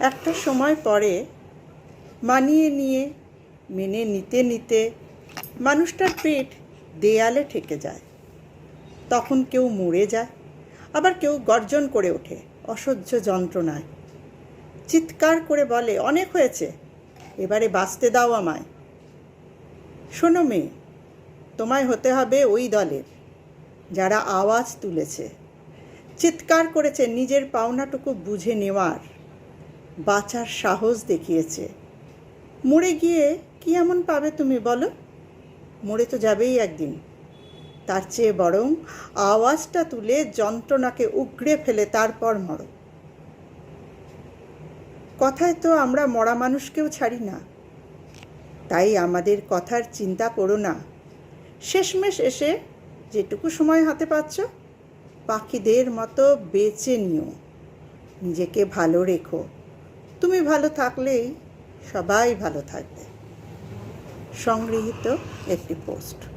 একটা সময় পরে মানিয়ে নিয়ে, মেনে নিতে নিতে মানুষটার পেট দেয়ালে ঠেকে যায়। তখন কেউ মরে যায়, আবার কেউ গর্জন করে ওঠে, অসহ্য যন্ত্রণায়। চিৎকার করে বলে, অনেক হয়েছে, এবারে বাঁচতে দাও আমায়। শোনো মেয়ে, তোমায় হতে হবে ওই দলের, যারা আওয়াজ তুলেছে। চিৎকার করেছে, নিজের পাওনাটুকু বুঝে নেওয়ার বাঁচার সাহস দেখিয়েছে। মরে গিয়ে কি এমন পাবে তুমি বলো? মরে তো যাবেই একদিন। তার চেয়ে বরং আওয়াজটা তুলে যন্ত্রণাকে উগড়ে ফেলে তারপর মরো। কথায় তো আমরা মরা মানুষকেও ছাড়ি না। তাই আমাদের কথার চিন্তা করো না। শেষমেশ এসে যেটুকু সময় হাতে পাচ্ছ পাখিদের মতো বেঁচে নিও। নিজেকে ভালো রেখো। তুমি ভালো থাকলেই সবাই ভালো থাকবে। সংগৃহীত একটি পোস্ট।